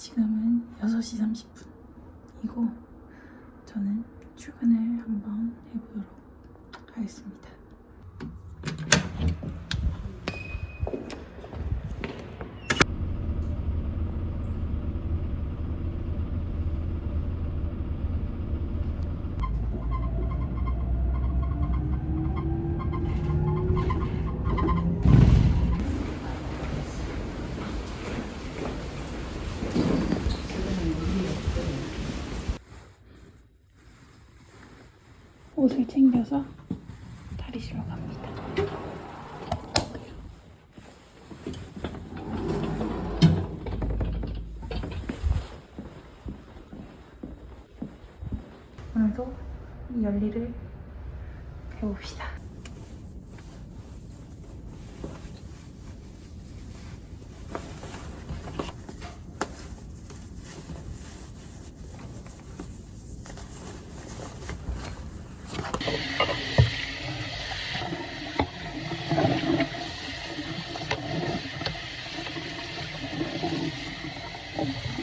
지금은 6시 30분이고 저는 출근을 한번 해보도록 하겠습니다. 옷을 챙겨서 탈의실로 갑니다. 오늘도 이 열일을 해봅시다. Thank you.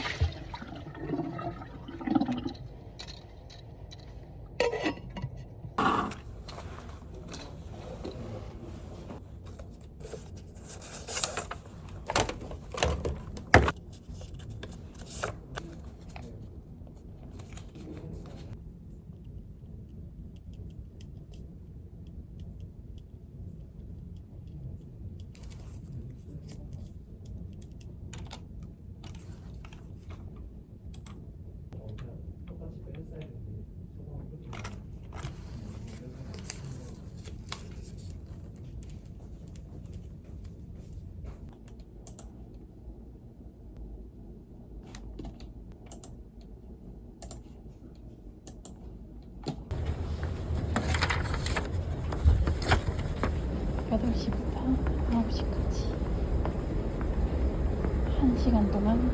1시간 동안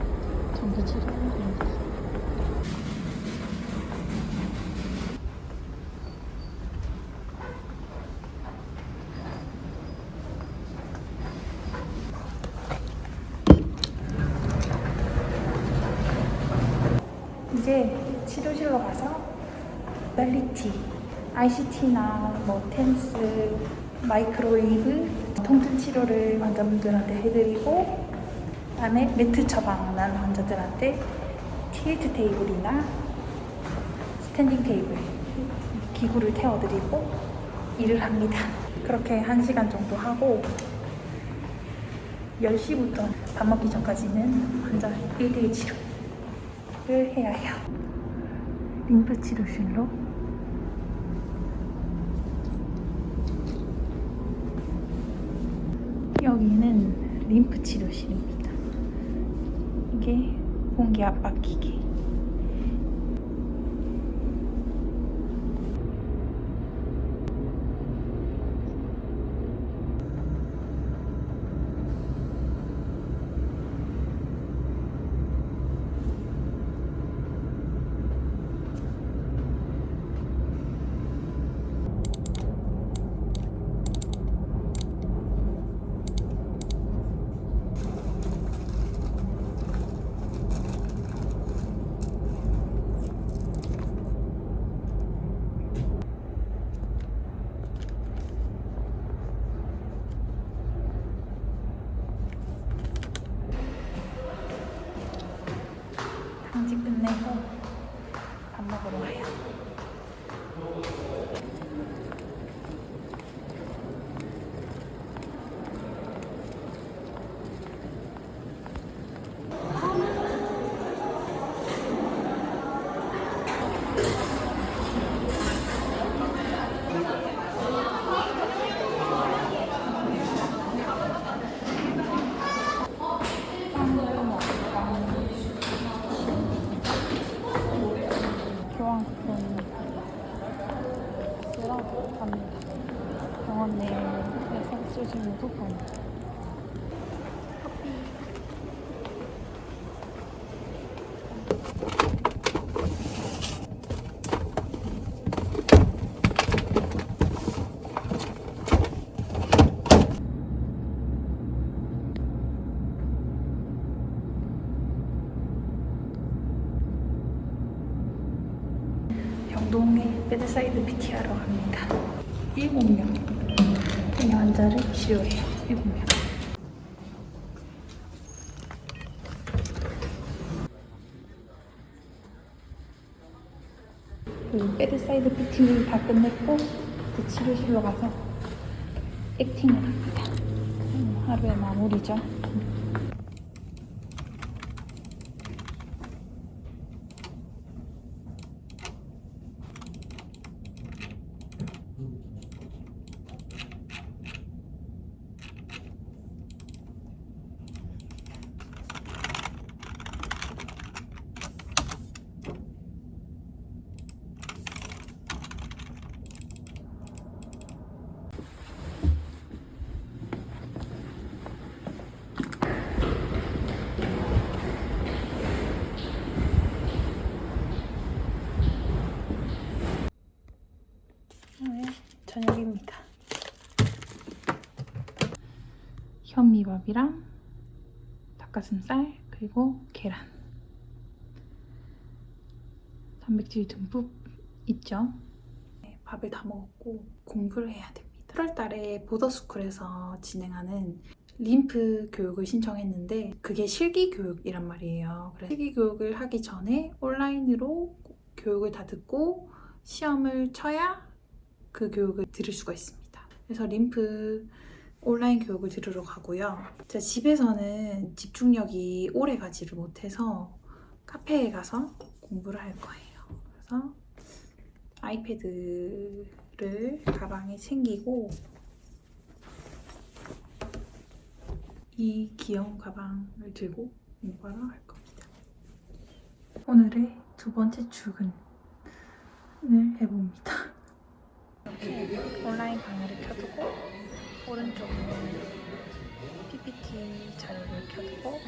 전기 치료를 합니다. 이제 치료실로 가서 멜리티, ICT나 뭐 텐스, 마이크로웨이브 통증 치료를 환자분들한테 해드리고 그 다음에 매트 처방난 환자들한테 틸트 테이블이나 스탠딩 테이블 기구를 태워드리고 일을 합니다. 그렇게 1시간 정도 하고 10시부터 밥 먹기 전까지는 환자 1대1 치료를 해야 해요. 림프 치료실로 여기는 림프 치료실입니다. 공기 압박 기계. 강지 끝내고 밥 먹으러 와요. 베드사이드 PT 하러 갑니다. 7명 이 환자를 치료해요. 7명. 그리고 베드사이드 PT를 다 끝냈고 이제 치료실로 가서 액팅을 합니다. 음, 하루의 마무리죠. 오늘 저녁입니다. 현미밥이랑 닭가슴살 그리고 계란. 단백질 듬뿍 있죠. 네, 밥을 다 먹었고 공부를 해야 됩니다. 8월 달에 보더스쿨에서 진행하는 림프 교육을 신청했는데 그게 실기 교육이란 말이에요. 그래서 실기 교육을 하기 전에 온라인으로 교육을 다 듣고 시험을 쳐야 그 교육을 들을 수가 있습니다. 그래서 림프 온라인 교육을 들으러 가고요. 제가 집에서는 집중력이 오래 가지를 못해서 카페에 가서 공부를 할 거예요. 그래서 아이패드를 가방에 챙기고 이 귀여운 가방을 들고 공부하러 갈 겁니다. 오늘의 두 번째 출근을 해봅니다. 이렇게 온라인 강의를 켜두고 오른쪽은 PPT 자료를 켜두고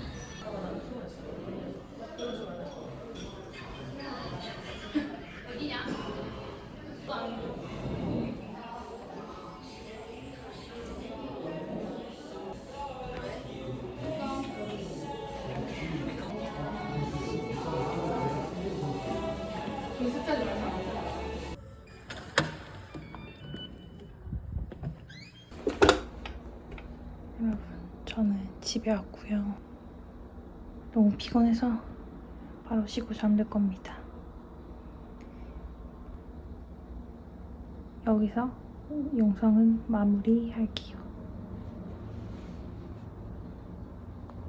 집에 왔고요. 너무 피곤해서 바로 쉬고 잠들 겁니다. 여기서 영상은 마무리할게요